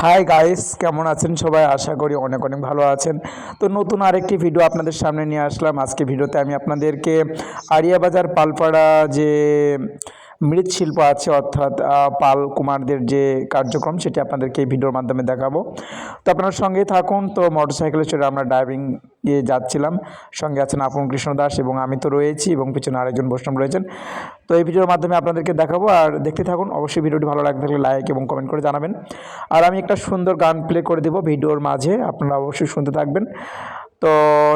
Hi guys কেমন আছেন সবাই? আশা করি অনেক অনেক ভালো আছেন। তো নতুন আরেকটি ভিডিও আপনাদের সামনে নিয়ে আসলাম। আজকে ভিডিওতে আমি আপনাদেরকে আরিয়াবাজার পালপাড়া যে মৃৎশিল্প আছে, অর্থাৎ পাল কুমারদের যে কার্যক্রম, সেটি আপনাদেরকে এই ভিডিওর মাধ্যমে দেখাবো। তো আপনার সঙ্গে থাকুন, তো মোটরসাইকেলে চড়ে আমরা ড্রাইভিং এ যাচ্ছিলাম। সঙ্গে আছেন আপন কৃষ্ণ দাস এবং আমি তো রয়েছি এবং পিছনে আরেকজন বৈষ্ণব রয়েছেন। তো এই ভিডিওর মাধ্যমে আপনাদেরকে দেখাবো, আর দেখতে থাকুন, অবশ্যই ভিডিওটি ভালো লাগতে থাকলে লাইক এবং কমেন্ট করে জানাবেন। আর আমি একটা সুন্দর গান প্লে করে দেবো ভিডিওর মাঝে, আপনারা অবশ্যই শুনতে থাকবেন। তো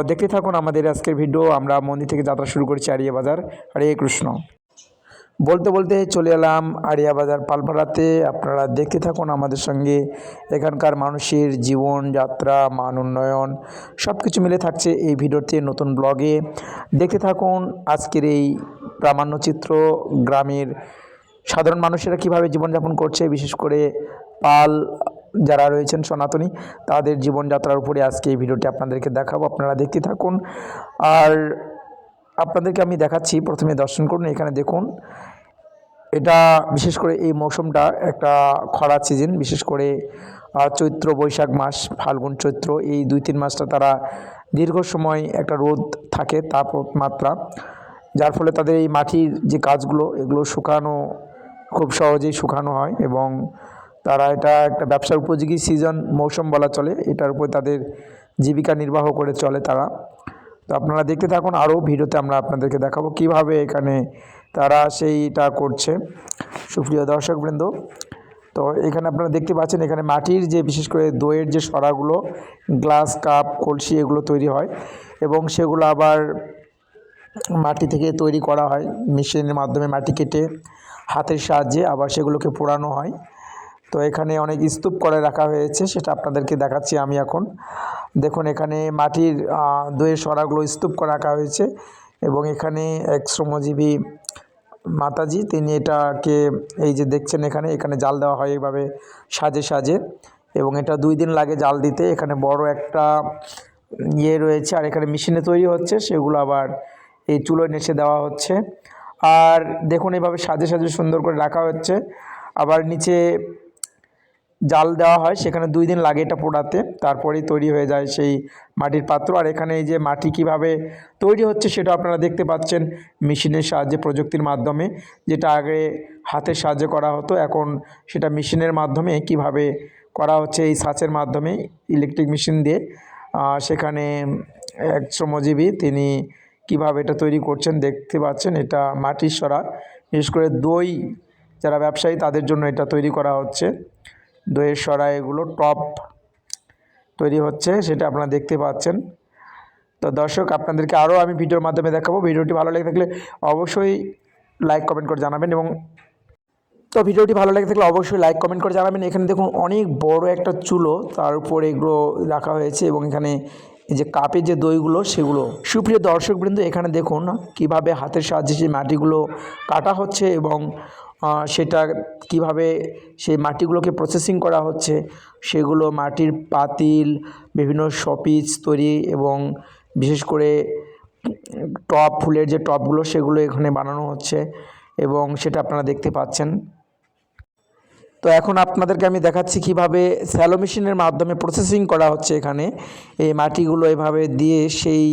দেখতে থাকুন আমাদের আজকের ভিডিও, আমরা মন্দির থেকে যাত্রা শুরু করছি আরিয়া বাজার। হরে কৃষ্ণ। বলতে বলতে চলে এলাম আরিয়া বাজার পালপাড়াতে। আপনারা দেখতে থাকুন আমাদের সঙ্গে এখানকার মানুষের জীবন, যাত্রা, মান উন্নয়ন সব কিছু মিলে থাকছে এই ভিডিওতে নতুন ব্লগে। দেখতে থাকুন আজকের এই প্রামাণ্যচিত্র গ্রামের সাধারণ মানুষেরা কীভাবে জীবনযাপন করছে, বিশেষ করে পাল যারা রয়েছেন সনাতনী, তাদের জীবনযাত্রার উপরে আজকে এই ভিডিওটি আপনাদেরকে দেখাবো। আপনারা দেখতে থাকুন। আর আপনাদেরকে আমি দেখাচ্ছি, প্রথমে দর্শন করুন, এখানে দেখুন। এটা বিশেষ করে এই মৌসুমটা একটা খরা সিজন বিশেষ করে চৈত্র, বৈশাখ মাস, ফাল্গুন, চৈত্র, এই দুই, তিন মাসটা তারা দীর্ঘ সময় একটা রোদ থাকে তাপমাত্রা। যার ফলে তাদের এই মাটির যে কাজগুলো, এগুলো শুকানো খুব সহজেই শুকানো হয় এবং তারা এটা একটা ব্যবসার উপযোগী সিজন মৌসুম বলা চলে। এটার উপর তাদের জীবিকা নির্বাহ করে চলে তারা। তো আপনারা দেখতে থাকুন, আরও ভিডিওতে আমরা আপনাদেরকে দেখাবো কীভাবে এখানে তারা সেইটা করছে। সুপ্রিয় দর্শকবৃন্দ, তো এখানে আপনারা দেখতে পাচ্ছেন এখানে মাটির যে বিশেষ করে দইয়ের যে সরাগুলো, গ্লাস, কাপ, কলসি এগুলো তৈরি হয় এবং সেগুলো আবার মাটি থেকে তৈরি করা হয়। মেশিনের মাধ্যমে মাটি কেটে হাতের সাহায্যে আবার সেগুলোকে পোড়ানো হয়। তো এখানে অনেক স্তূপ করে রাখা হয়েছে, সেটা আপনাদেরকে দেখাচ্ছি আমি এখন। দেখুন, এখানে মাটির দইয়ের সরাগুলো স্তূপ করে রাখা হয়েছে এবং এখানে এক শ্রমজীবী মাতাজি, তিনি এটাকে এই যে দেখছেন এখানে এখানে জাল দেওয়া হয় এইভাবে সাজে সাজে এবং এটা দুই দিন লাগে জাল দিতে। এখানে বড় একটা ইয়ে রয়েছে আর এখানে মেশিনে তৈরি হচ্ছে, সেগুলো আবার এই চুলোয় নেচে দেওয়া হচ্ছে। আর দেখুন এইভাবে সাজে সাজে সুন্দর করে রাখা হচ্ছে। আবার নিচে জাল দেওয়া হয়, সেখানে দুই দিন লাগে এটা পোড়াতে। তারপরেই তৈরি হয়ে যায় সেই মাটির পাত্র। আর এখানে এই যে মাটি কীভাবে তৈরি হচ্ছে সেটা আপনারা দেখতে পাচ্ছেন মেশিনের সাহায্যে, প্রযুক্তির মাধ্যমে। যেটা আগে হাতের সাহায্যে করা হতো, এখন সেটা মেশিনের মাধ্যমে কীভাবে করা হচ্ছে এই সাচের মাধ্যমে, ইলেকট্রিক মেশিন দিয়ে। সেখানে এক শ্রমজীবী তিনি কীভাবে এটা তৈরি করছেন দেখতে পাচ্ছেন, এটা মাটির সরা। বিশেষ করে দই, যারা ব্যবসায়ী তাদের জন্য এটা তৈরি করা হচ্ছে। দইয়ের সরা এগুলো, টপ তৈরি হচ্ছে, সেটা আপনারা দেখতে পাচ্ছেন। তো দর্শক, আপনাদেরকে আরও আমি ভিডিওর মাধ্যমে দেখাবো। ভিডিওটি ভালো লেগে থাকলে অবশ্যই লাইক, কমেন্ট করে জানাবেন এবং তো ভিডিওটি ভালো লেগে থাকলে অবশ্যই লাইক, কমেন্ট করে জানাবেন। এখানে দেখুন অনেক বড় একটা চুলো, তার উপরে এগুলো রাখা হয়েছে এবং এখানে যে কাপের যে দইগুলো, সেগুলো। সুপ্রিয় দর্শকবৃন্দ, এখানে দেখুন কীভাবে হাতের সাহায্যে সেই মাটিগুলো কাটা হচ্ছে এবং সেটা কীভাবে সেই মাটিগুলোকে প্রসেসিং করা হচ্ছে, সেগুলো মাটির পাতিল, বিভিন্ন শপিস তৈরি এবং বিশেষ করে টপ, ফুলের যে টপগুলো সেগুলো এখানে বানানো হচ্ছে এবং সেটা আপনারা দেখতে পাচ্ছেন। তো এখন আপনাদেরকে আমি দেখাচ্ছি কীভাবে স্যালো মেশিনের মাধ্যমে প্রসেসিং করা হচ্ছে এখানে। এই মাটিগুলো এভাবে দিয়ে সেই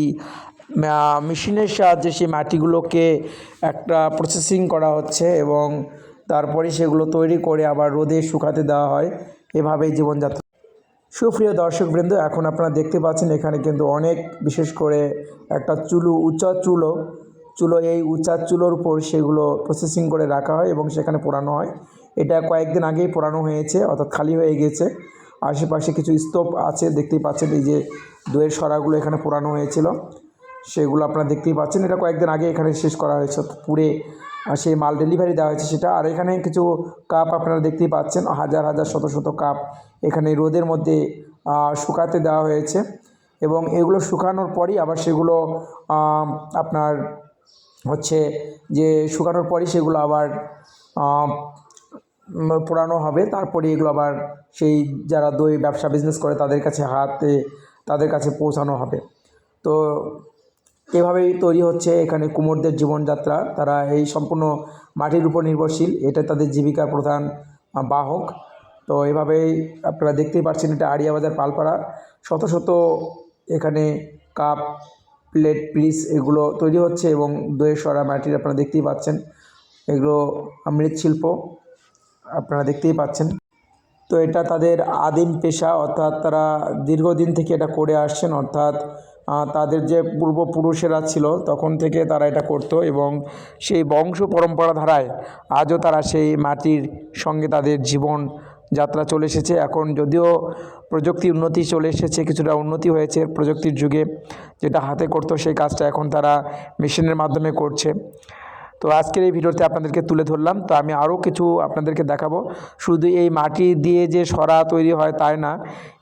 মেশিনের সাহায্যে সেই মাটিগুলোকে একটা প্রসেসিং করা হচ্ছে এবং তারপরে সেগুলো তৈরি করে আবার রোদে শুকাতে দেওয়া হয়। এভাবেই জীবনযাত্রা। সুপ্রিয় দর্শকবৃন্দ, এখন আপনারা দেখতে পাচ্ছেন এখানে কিন্তু অনেক, বিশেষ করে একটা চুলো, উঁচা চুলো। চুলো, এই উঁচা চুলোর উপর সেগুলো প্রসেসিং করে রাখা হয় এবং সেখানে পোড়ানো হয়। এটা কয়েকদিন আগেই পোড়ানো হয়েছে, অর্থাৎ খালি হয়ে গেছে। আশেপাশে কিছু স্তূপ আছে, দেখতেই পাচ্ছেন এই যে দইয়ের সরাগুলো এখানে পোড়ানো হয়েছিল। সেগুলো আপনারা দেখতেই পাচ্ছেন। এটা কয়েকদিন আগে এখানে শেষ করা হয়েছে। পুড়ে সেই মাল ডেলিভারি দেওয়া হয়েছে সেটা। আর এখানে কিছু কাপ আপনারা দেখতেই পাচ্ছেন। হাজার হাজার, শত শত কাপ এখানে রোদের মধ্যে শুকাতে দেওয়া হয়েছে। এবং এগুলো শুকানোর পরই আবার সেগুলো আপনার হচ্ছে যে শুকানোর পরই সেগুলো আবার পোড়ানো হবে। তারপরে এগুলো আবার সেই যারা দই ব্যবসা বিজনেস করে তাদের কাছে হাতে, তাদের কাছে পৌঁছানো হবে। তো এভাবেই তৈরি হচ্ছে এখানে কুমোরদের জীবনযাত্রা। তারা এই সম্পূর্ণ মাটির উপর নির্ভরশীল। এটা তাদের জীবিকার প্রধান বাহক। তো এভাবেই আপনারা দেখতেই পাচ্ছেন এটা আড়িয়াবাজার পালপাড়া। শত শত এখানে কাপ, প্লেট, পিস এগুলো তৈরি হচ্ছে এবং দইয়ের সরা মাটির আপনারা দেখতেই পাচ্ছেন। এগুলো মৃৎশিল্প, আপনারা দেখতেই পাচ্ছেন। তো এটা তাদের আদিম পেশা, অর্থাৎ তারা দীর্ঘদিন থেকে এটা করে আসছেন। অর্থাৎ তাদের যে পূর্বপুরুষেরা ছিল, তখন থেকে তারা এটা করত এবং সেই বংশ পরম্পরা ধারায় আজও তারা সেই মাটির সঙ্গে তাদের জীবন যাত্রা চলে এসেছে। এখন যদিও প্রযুক্তি উন্নতি চলে এসেছে, কিছুটা উন্নতি হয়েছে প্রযুক্তির যুগে, যেটা হাতে করতো সেই কাজটা এখন তারা মেশিনের মাধ্যমে করছে। তো আজকের এই ভিডিওতে আপনাদেরকে তুলে ধরলাম। তো আমি আরও কিছু আপনাদেরকে দেখাবো। শুধু এই মাটি দিয়ে যে সরা তৈরি হয় তাই না,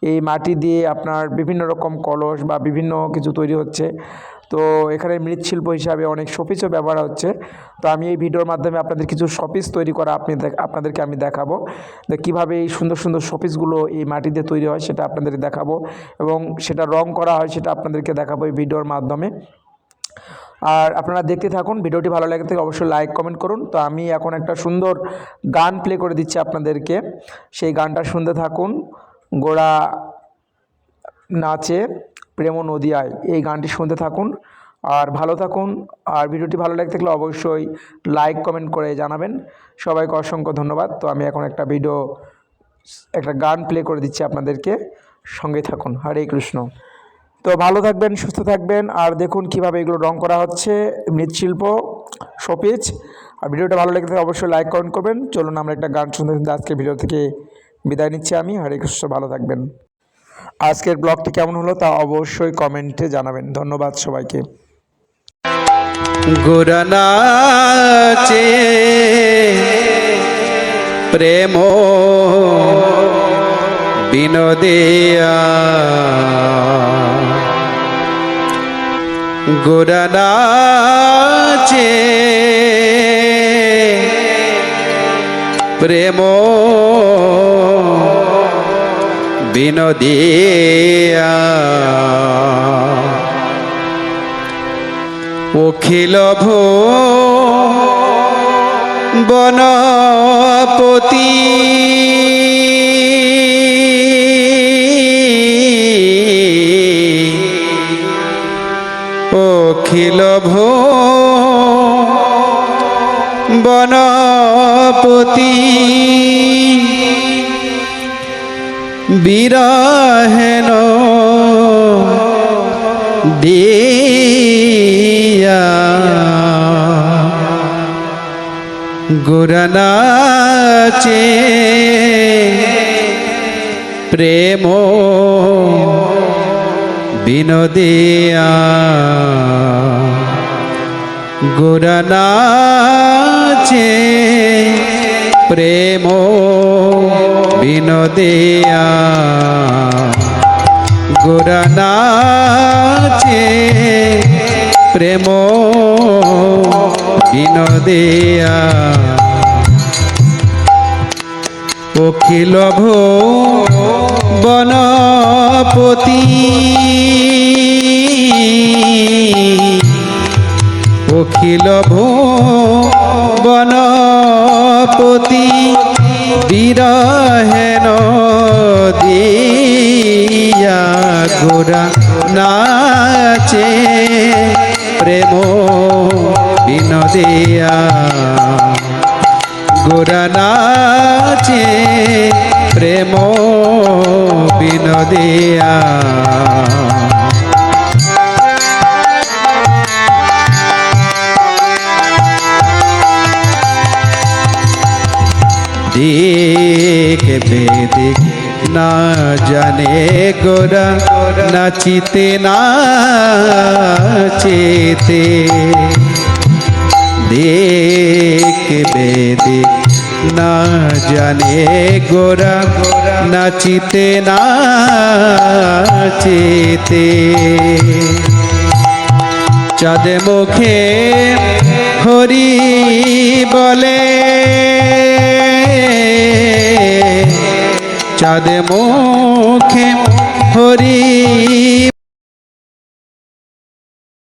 এই মাটি দিয়ে আপনার বিভিন্ন রকম কলস বা বিভিন্ন কিছু তৈরি হচ্ছে। তো এখানে মৃৎশিল্প হিসাবে অনেক শোপিসও ব্যবহার হচ্ছে। তো আমি এই ভিডিওর মাধ্যমে আপনাদের কিছু শোপিস তৈরি করা আপনি আপনাদেরকে আমি দেখাবো। যে কীভাবে এই সুন্দর সুন্দর শোপিসগুলো এই মাটি দিয়ে তৈরি হয় সেটা আপনাদের দেখাবো এবং সেটা রং করা হয় সেটা আপনাদেরকে দেখাবো এই ভিডিওর মাধ্যমে। আর আপনারা দেখতে থাকুন, ভিডিওটি ভালো লাগে থেকে অবশ্যই লাইক কমেন্ট করুন। তো আমি এখন একটা সুন্দর গান প্লে করে দিচ্ছি আপনাদেরকে। সেই গানটা শুনতে থাকুন। গোড়া নাচে প্রেম নদিয়ায় এই গানটি শুনতে থাকুন আর ভালো থাকুন। আর ভিডিওটি ভালো লাগে থাকলে অবশ্যই লাইক কমেন্ট করে জানাবেন। সবাইকে অসংখ্য ধন্যবাদ। তো আমি এখন একটা ভিডিও একটা গান প্লে করে দিচ্ছি আপনাদেরকে। সঙ্গে থাকুন। হরে কৃষ্ণ। তো ভালো থাকবেন, সুস্থ থাকবেন, আর দেখুন কীভাবে এগুলো রং করা হচ্ছে মৃৎশিল্প শোপিজ আর ভিডিওটা ভালো লেগে থাকে অবশ্যই লাইক কমেন্ট করবেন। চলুন আমরা একটা গান শুনতে শুনতে আজকের ভিডিও থেকে বিদায় নিচ্ছি আমি। হরে কৃষ্ণ, ভালো থাকবেন। আজকের ব্লগটি কেমন হলো তা অবশ্যই কমেন্টে জানাবেন। ধন্যবাদ সবাইকে। প্রেম বিনোদিয়া। গুরনাচে প্রেম। বিনোদিয়া। অখিল ভো বনপতি অখিল ভো বনপতি। বিরহেন দিয়া। গুরনাচে প্রেম বিনোদিয়া গুরনাচে প্রেম বিনোদিয়া গুরনাচে প্রেম বিনোদিয়া। অখিল বনপতি অখিল বনপতি বিরহেন দিয়া গোরা নাচে প্রেম বিনোদিয়া। গোরা নাচে প্রেম বিনোদিয়া। দিক বেদিক না জানে গোরা নাচিতে নাচিতে। দেখ বেদিক না জানে গোরা নাচিতে নাচিতে চাঁদ মুখে হরি বলে চাঁদ মুখে হরি